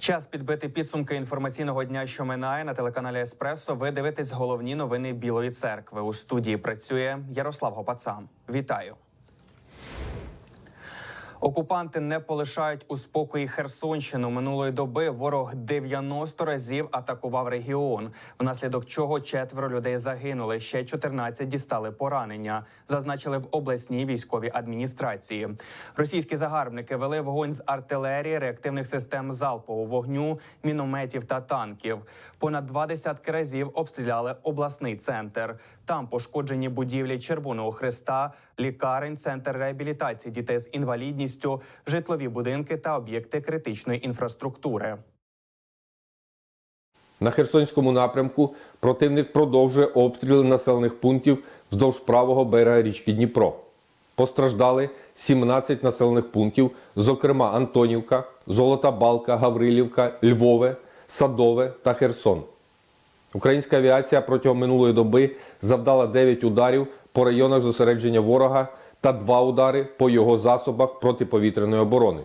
Час підбити підсумки інформаційного дня, що минає на телеканалі Еспресо. Ви дивитесь головні новини Білої церкви. У студії працює Ярослав Гопаца. Вітаю. Окупанти не полишають у спокої Херсонщину. Минулої доби ворог 90 разів атакував регіон, внаслідок чого четверо людей загинули. Ще 14 дістали поранення. Зазначили в обласній військовій адміністрації. Російські загарбники вели вогонь з артилерії, реактивних систем залпового вогню, мінометів та танків. Понад два десятки разів обстріляли обласний центр. Там пошкоджені будівлі Червоного Христа, лікарень, центр реабілітації дітей з інвалідністю, житлові будинки та об'єкти критичної інфраструктури. На Херсонському напрямку противник продовжує обстріли населених пунктів вздовж правого берега річки Дніпро. Постраждали 17 населених пунктів, зокрема Антонівка, Золота Балка, Гаврилівка, Львове, Садове та Херсон. Українська авіація протягом минулої доби завдала 9 ударів по районах зосередження ворога та 2 удари по його засобах протиповітряної оборони.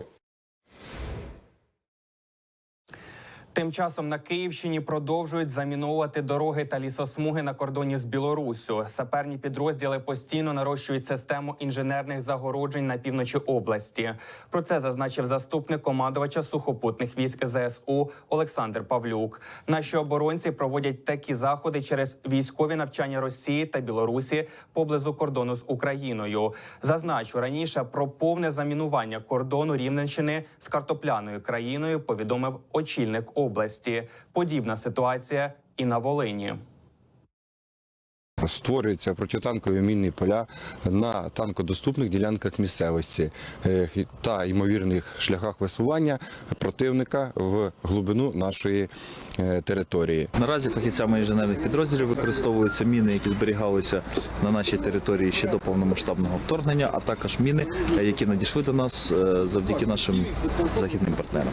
Тим часом на Київщині продовжують заміновувати дороги та лісосмуги на кордоні з Білоруссю. Саперні підрозділи постійно нарощують систему інженерних загороджень на півночі області. Про це зазначив заступник командувача сухопутних військ ЗСУ Олександр Павлюк. Наші оборонці проводять такі заходи через військові навчання Росії та Білорусі поблизу кордону з Україною. Зазначу раніше про повне замінування кордону Рівненщини з картопляною країною повідомив очільник області. Подібна ситуація і на Волині. Створюються протитанкові мінні поля на танкодоступних ділянках місцевості та ймовірних шляхах висування противника в глибину нашої е, території. Наразі фахівцями інженерних підрозділів використовуються міни, які зберігалися на нашій території ще до повномасштабного вторгнення, а також міни, е, які надійшли до нас е, завдяки нашим західним партнерам.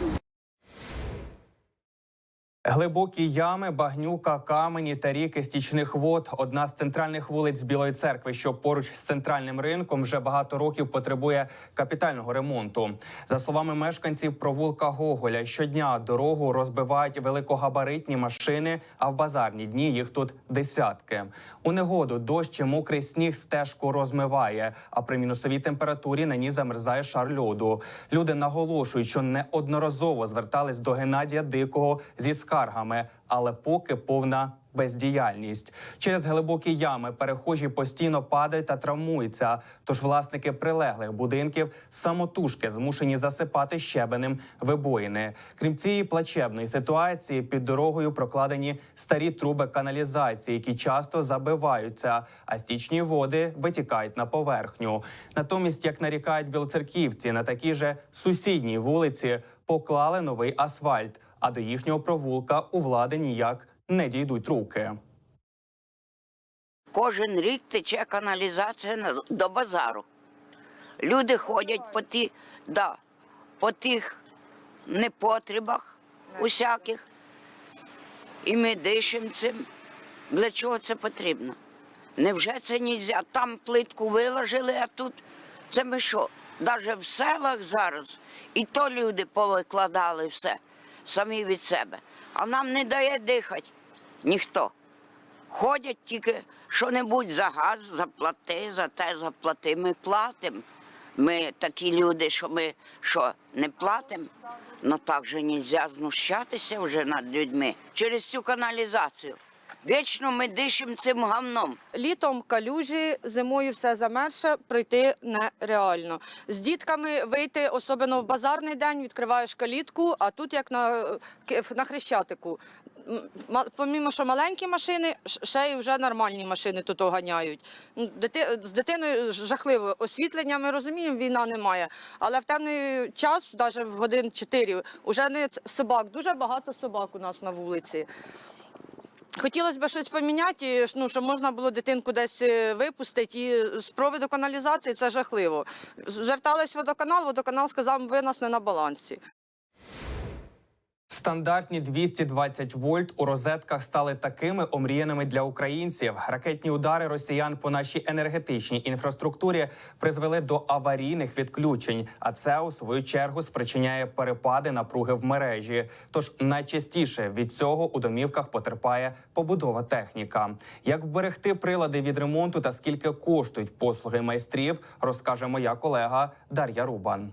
Глибокі ями, багнюка, камені та ріки стічних вод одна з центральних вулиць Білої церкви, що поруч з центральним ринком вже багато років потребує капітального ремонту. За словами мешканців провулка Гоголя, щодня дорогу розбивають великогабаритні машини, а в базарні дні їх тут десятки. У негоду дощ чи мокрий сніг стежку розмиває, а при мінусовій температурі на ній замерзає шар льоду. Люди наголошують, що неодноразово звертались до Геннадія Дикого зі скаргами, але поки повна бездіяльність. Через глибокі ями перехожі постійно падають та травмуються. Тож власники прилеглих будинків самотужки змушені засипати щебенем вибоїни. Крім цієї плачебної ситуації, під дорогою прокладені старі труби каналізації, які часто забиваються, а стічні води витікають на поверхню. Натомість, як нарікають білоцерківці, на такій же сусідній вулиці поклали новий асфальт. А до їхнього провулка у влади ніяк не дійдуть руки. Кожен рік тече каналізація до базару. Люди ходять по, ті, да, по тих непотребах усяких. І ми дишимо цим. Для чого це потрібно? Невже це не? Там плитку виложили, а тут це ми що? Навіть в селах зараз і то люди повикладали все самі від себе. А нам не дає дихати ніхто. Ходять тільки що-небудь за газ, заплати, за те заплати. Ми платимо. Ми такі люди, що ми що, не платимо. Ну так же не можна знущатися вже над людьми через цю каналізацію. Вічно ми дишимо цим гавном. Літом калюжі, зимою все замерше, пройти нереально. З дітками вийти, особливо в базарний день, відкриваєш калітку, а тут як на, на хрещатику. Помімо, що маленькі машини, ще й вже нормальні машини тут оганяють. Дити, з дитиною жахливо. Освітлення ми розуміємо, війна немає. Але в темний час, навіть в годин 4, вже не собак. Дуже багато собак у нас на вулиці. Хотілося б щось поміняти, ну, щоб можна було дитинку десь е, випустити. І з проводу каналізації це жахливо. Звертались водоканал, водоканал сказав, ви нас не на балансі. Стандартні 220 вольт у розетках стали такими омріяними для українців. Ракетні удари росіян по нашій енергетичній інфраструктурі призвели до аварійних відключень. А це у свою чергу спричиняє перепади напруги в мережі. Тож найчастіше від цього у домівках потерпає побудова техніка. Як вберегти прилади від ремонту та скільки коштують послуги майстрів, розкаже моя колега Дар'я Рубан.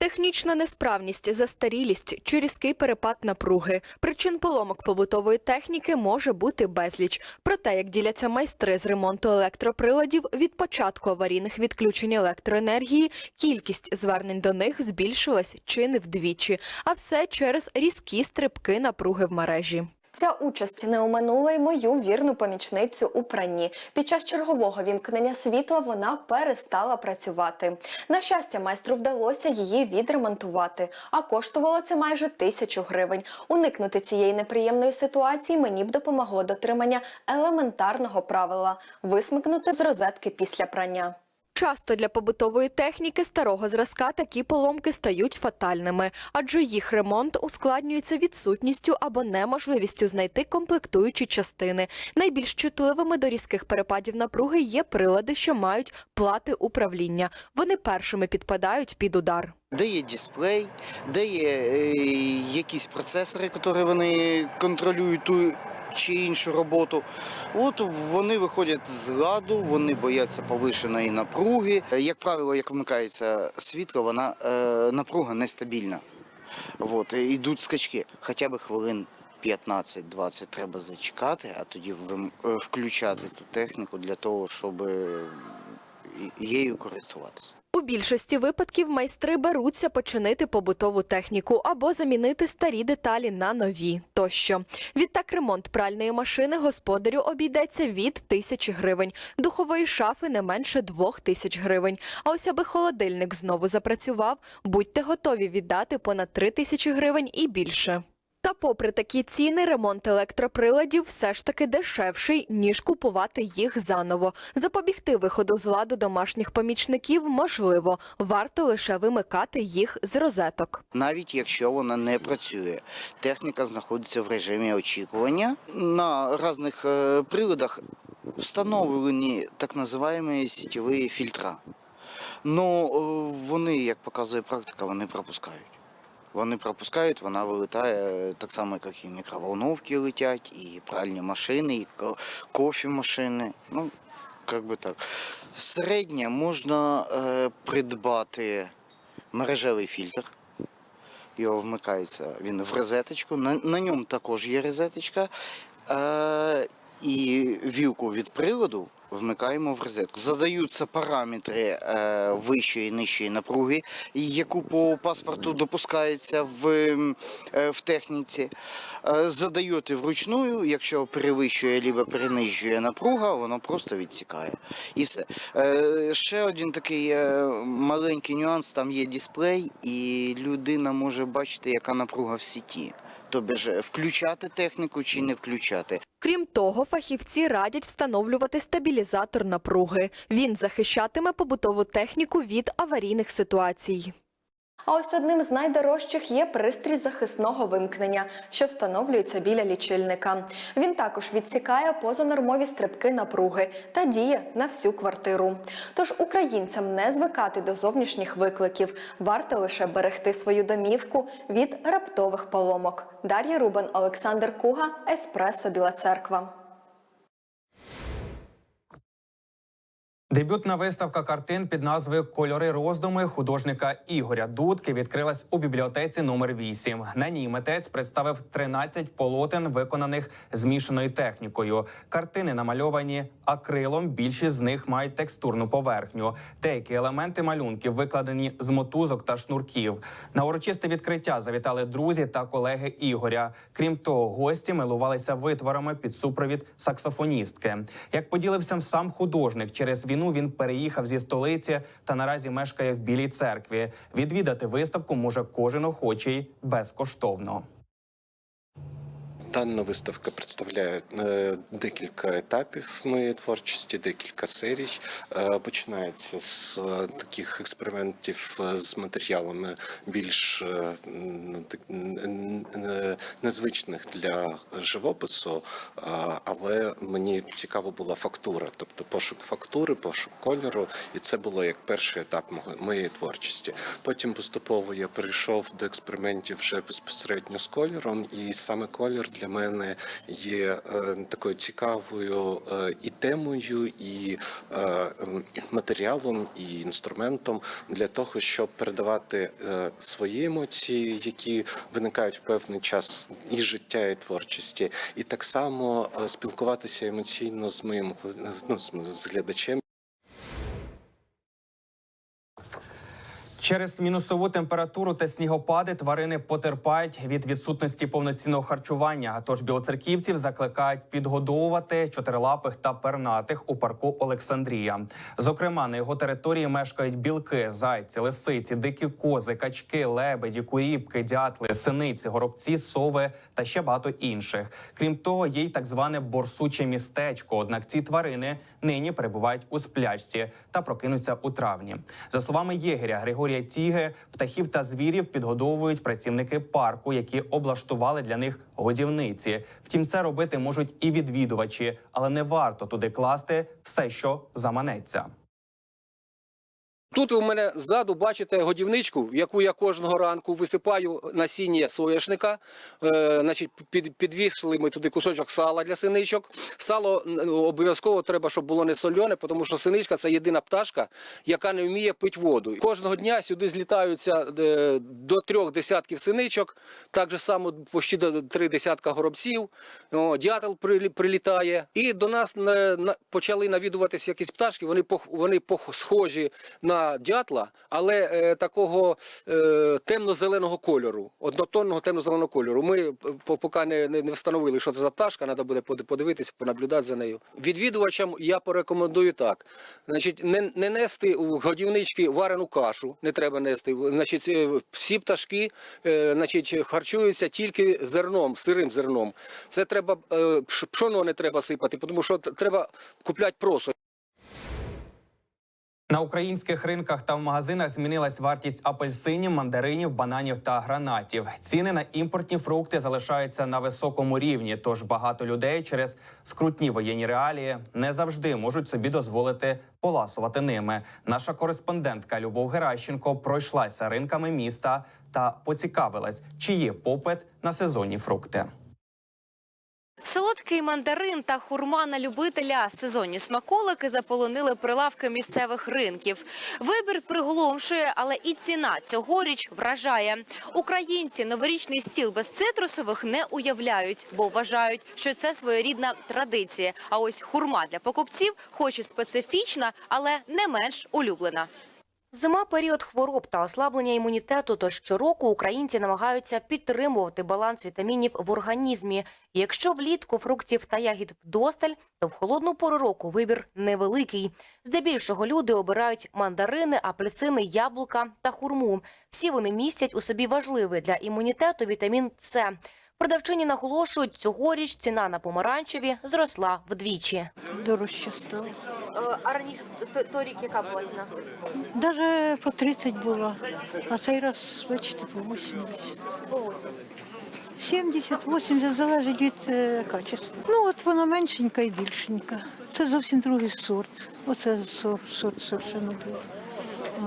Технічна несправність, застарілість чи різкий перепад напруги. Причин поломок побутової техніки може бути безліч. Про те, як діляться майстри з ремонту електроприладів від початку аварійних відключень електроенергії, кількість звернень до них збільшилась чи не вдвічі, а все через різкі стрибки напруги в мережі. Ця участь не оминула й мою вірну помічницю у пранні. Під час чергового вімкнення світла вона перестала працювати. На щастя, майстру вдалося її відремонтувати, а коштувало це майже тисячу гривень. Уникнути цієї неприємної ситуації мені б допомогло дотримання елементарного правила висмикнути з розетки після прання. Часто для побутової техніки старого зразка такі поломки стають фатальними, адже їх ремонт ускладнюється відсутністю або неможливістю знайти комплектуючі частини. Найбільш чутливими до різких перепадів напруги є прилади, що мають плати управління. Вони першими підпадають під удар. Де є дисплей, де є е, якісь процесори, які вони контролюють ту чи іншу роботу. От вони виходять з ладу, вони бояться повишеної напруги. Е, Як правило, як вмикається світло, вона е, напруга нестабільна. От, йдуть скачки. Хоча б хвилин 15-20 треба зачекати, а тоді е, включати ту техніку для того, щоб е, її користуватися. У більшості випадків майстри беруться починити побутову техніку або замінити старі деталі на нові тощо. Відтак ремонт пральної машини господарю обійдеться від тисячі гривень, духової шафи не менше двох тисяч гривень. А ось аби холодильник знову запрацював, будьте готові віддати понад три тисячі гривень і більше. Та попри такі ціни, ремонт електроприладів все ж таки дешевший, ніж купувати їх заново. Запобігти виходу з ладу домашніх помічників можливо, варто лише вимикати їх з розеток. навіть якщо вона не працює. Техніка знаходиться в режимі очікування. На різних е, приладах встановлені так називаємо сітєві фільтра. Ну вони, як показує практика, вони пропускають. Вони пропускають, вона вилітає так само, як і мікроволновки летять, і пральні машини, і ко- кофемашини. Ну, як би так. Середнє можна е, придбати мережевий фільтр. Його вмикається він в розеточку. На, на ньому також є розеточка. Е, і вілку від приладу вмикаємо в розетку. Задаються параметри е, вищої і нижчої напруги, яку по паспорту допускається в, е, в техніці. Е, задаєте вручную, якщо перевищує або перенижує напруга, воно просто відсікає. І все. Е, ще один такий маленький нюанс: там є дисплей, і людина може бачити, яка напруга в сіті. Тобто ж включати техніку чи не включати. Крім того, фахівці радять встановлювати стабілізатор напруги. Він захищатиме побутову техніку від аварійних ситуацій. А ось одним з найдорожчих є пристрій захисного вимкнення, що встановлюється біля лічильника. Він також відсікає позанормові стрибки напруги та діє на всю квартиру. Тож українцям не звикати до зовнішніх викликів, варто лише берегти свою домівку від раптових поломок. Дар'я Рубан, Олександр Куга, Еспресо Біла Церква. Дебютна виставка картин під назвою Кольори роздуми художника Ігоря Дудки відкрилась у бібліотеці номер 8 На ній митець представив 13 полотен, виконаних змішаною технікою. Картини намальовані акрилом. Більшість з них мають текстурну поверхню. Деякі елементи малюнків викладені з мотузок та шнурків. На урочисте відкриття завітали друзі та колеги Ігоря. Крім того, гості милувалися витворами під супровід саксофоністки. Як поділився сам художник, через війну він переїхав зі столиці та наразі мешкає в Білій церкві. Відвідати виставку може кожен охочий безкоштовно. Дана виставка представляє е, декілька етапів моєї творчості, декілька серій. Е, Починається з е, таких експериментів з матеріалами більш ну, незвичних для живопису, але мені цікава була фактура, тобто пошук фактури, пошук кольору, і це було як перший етап моєї творчості. Потім поступово я перейшов до експериментів вже безпосередньо з кольором, і саме колір для мене є е, такою цікавою е, і темою, і е, матеріалом, і інструментом для того, щоб передавати свої емоції, які виникають в певний час і життя, і творчості, і так само спілкуватися емоційно з моїм ну, з глядачем. Через мінусову температуру та снігопади тварини потерпають від відсутності повноцінного харчування. Тож білоцерківців закликають підгодовувати чотирилапих та пернатих у парку Олександрія. Зокрема, на його території мешкають білки, зайці, лисиці, дикі кози, качки, лебеді, куріпки, дятли, синиці, горобці, сови та ще багато інших. Крім того, є й так зване борсуче містечко. Однак ці тварини нині перебувають у сплячці та прокинуться у травні. За словами єгеря Григорія Тіги, птахів та звірів підгодовують працівники парку, які облаштували для них годівниці. Втім, це робити можуть і відвідувачі, але не варто туди класти все, що заманеться. Тут ви в мене ззаду бачите годівничку, в яку я кожного ранку висипаю насіння соняшника. Е, значить, під, підвішли ми туди кусочок сала для синичок. Сало обов'язково треба, щоб було не соляне, тому що синичка це єдина пташка, яка не вміє пити воду. Кожного дня сюди злітаються е, до трьох десятків синичок, так же само почти до три десятка горобців. О, дятел прилі- прилітає. І до нас на, на, почали навідуватися якісь пташки. Вони вони схожі на дятла, але е, такого е, темно-зеленого кольору, однотонного темно-зеленого кольору. Ми е, поки не, не, не встановили, що це за пташка, треба буде подивитися, понаблюдати за нею. Відвідувачам я порекомендую так: значить, не, не нести у годівнички варену кашу, не треба нести. Значить, е, всі пташки е, значить, харчуються тільки зерном, сирим зерном. Це треба е, пшоно не треба сипати, тому що треба купляти просо. На українських ринках та в магазинах змінилась вартість апельсинів, мандаринів, бананів та гранатів. Ціни на імпортні фрукти залишаються на високому рівні. Тож багато людей через скрутні воєнні реалії не завжди можуть собі дозволити поласувати ними. Наша кореспондентка Любов Геращенко пройшлася ринками міста та поцікавилась, чи є попит на сезонні фрукти. Солодкий мандарин та хурма на любителя сезонні смаколики заполонили прилавки місцевих ринків. Вибір приголомшує, але і ціна цьогоріч вражає. Українці новорічний стіл без цитрусових не уявляють, бо вважають, що це своєрідна традиція. А ось хурма для покупців, хоч і специфічна, але не менш улюблена. Зима період хвороб та ослаблення імунітету. Тож щороку українці намагаються підтримувати баланс вітамінів в організмі. Якщо влітку фруктів та ягід вдосталь, то в холодну пору року вибір невеликий. Здебільшого люди обирають мандарини, апельсини, яблука та хурму. Всі вони містять у собі важливий для імунітету вітамін С. Продавчині наголошують, цьогоріч ціна на помаранчеві зросла вдвічі. Дорожче стало. А раніше торік яка була ціна? Даже по 30 було, а цей раз, бачите, по 80. 70-80 залежить від е, качества. Ну, от вона меншенька і більшенька. Це зовсім другий сорт. Оце сорт, сорт совершенно другий.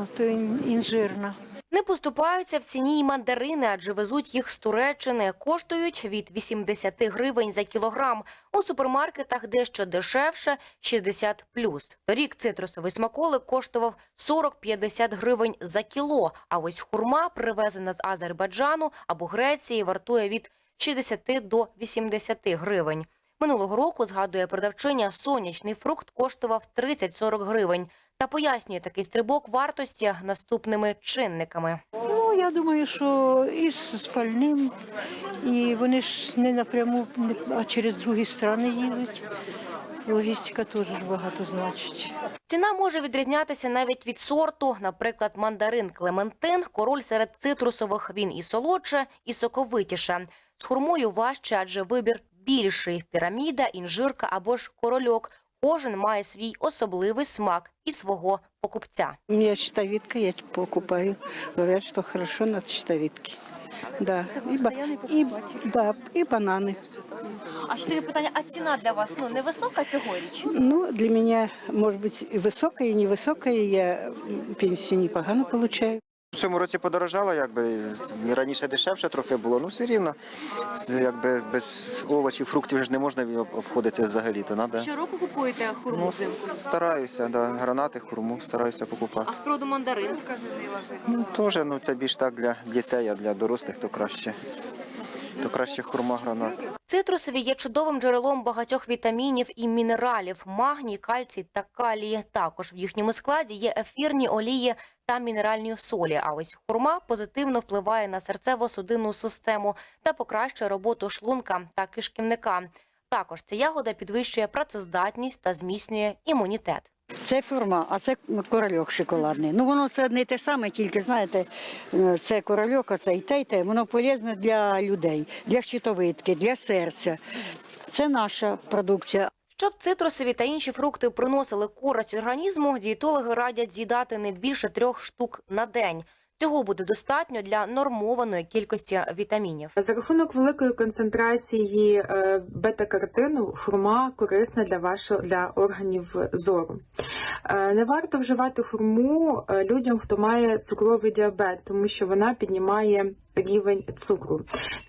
От, ін- інжирна. Не поступаються в ціні й мандарини, адже везуть їх з Туреччини. Коштують від 80 гривень за кілограм. У супермаркетах дещо дешевше – 60 плюс. Торік цитрусовий смаколик коштував 40-50 гривень за кіло. А ось хурма, привезена з Азербайджану або Греції, вартує від 60 до 80 гривень. Минулого року, згадує продавчиня, сонячний фрукт коштував 30-40 гривень. Та пояснює такий стрибок вартості наступними чинниками. Ну, я думаю, що і з спальним, і вони ж не напряму, а через другі страни їдуть. Логістика теж багато значить. Ціна може відрізнятися навіть від сорту. Наприклад, мандарин Клементин – король серед цитрусових. Він і солодше, і соковитіше. З хурмою важче, адже вибір більший піраміда, інжирка або ж корольок. Кожен має свій особливий смак і свого покупця. У меня щитовидка, я покупаю. Говорят, что хорошо на щитовидке. Да. И, ба- и, да, и бананы. А ще таке питання: а ціна для вас ну невисока цьогоріч? Ну, для меня, может быть, и высокая, и невысокая. Я м, пенсию непогано получаю. В цьому році подорожало, якби раніше дешевше трохи було, ну все рівно. Якби без овочів, фруктів ж не можна обходитися взагалі, то треба. Щороку купуєте хурму Ну, взимку? стараюся, да, гранати, хурму стараюся покупати. А з приводу мандарин? Ну, теж, ну, це більш так для дітей, а для дорослих то краще. То краще хурма гранат. Цитрусові є чудовим джерелом багатьох вітамінів і мінералів: магній, кальцій та калій. Також в їхньому складі є ефірні олії та мінеральні солі. А ось хурма позитивно впливає на серцево-судинну систему та покращує роботу шлунка та кишківника. Також ця ягода підвищує працездатність та зміцнює імунітет. Це фурма, а це корольок шоколадний. Ну воно все одне те саме, тільки знаєте, е, це корольок, а це і те, і те. Воно полезне для людей, для щитовидки, для серця. Це наша продукція. Щоб цитрусові та інші фрукти приносили користь організму, дієтологи радять з'їдати не більше трьох штук на день. Цього буде достатньо для нормованої кількості вітамінів. За рахунок великої концентрації е, бета-каротину хурма корисна для вашого для органів зору. Е, Не варто вживати хурму е, людям, хто має цукровий діабет, тому що вона піднімає рівень цукру.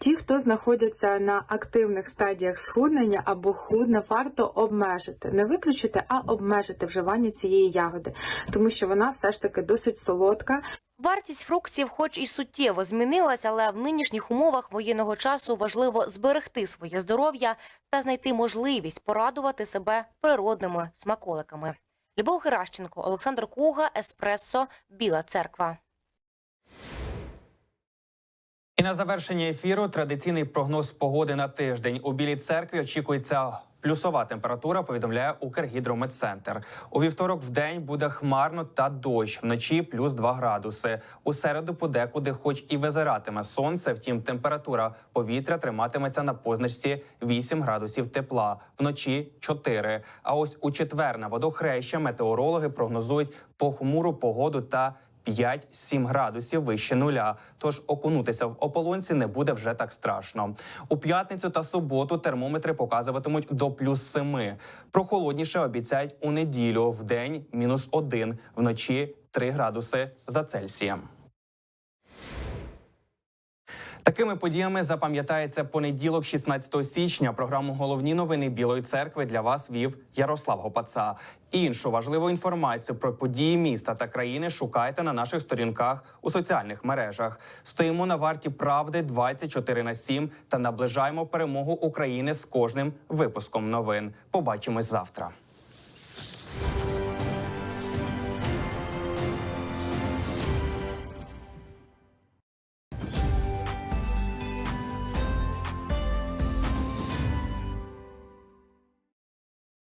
Ті, хто знаходяться на активних стадіях схуднення або худне, варто обмежити, не виключити, а обмежити вживання цієї ягоди, тому що вона все ж таки досить солодка. Вартість фруктів, хоч і суттєво змінилась, але в нинішніх умовах воєнного часу важливо зберегти своє здоров'я та знайти можливість порадувати себе природними смаколиками. Любов Геращенко, Олександр Куга, Еспресо, Біла Церква. І на завершення ефіру традиційний прогноз погоди на тиждень у Білій церкві очікується плюсова температура. Повідомляє Укргідрометцентр. У вівторок в день буде хмарно та дощ. Вночі плюс 2 градуси. У середу подекуди, хоч і визиратиме сонце. Втім, температура повітря триматиметься на позначці 8 градусів тепла. Вночі 4. А ось у четвер на водохреща метеорологи прогнозують похмуру погоду та 5-7 градусів вище нуля. Тож окунутися в ополонці не буде вже так страшно. У п'ятницю та суботу термометри показуватимуть до плюс 7. Прохолодніше обіцяють у неділю. В день мінус 1, вночі 3 градуси за Цельсієм. Такими подіями запам'ятається понеділок, 16 січня. Програму Головні новини Білої церкви для вас вів Ярослав Гопаца. Іншу важливу інформацію про події міста та країни шукайте на наших сторінках у соціальних мережах. Стоїмо на варті правди 24 на 7 та наближаємо перемогу України з кожним випуском новин. Побачимось завтра.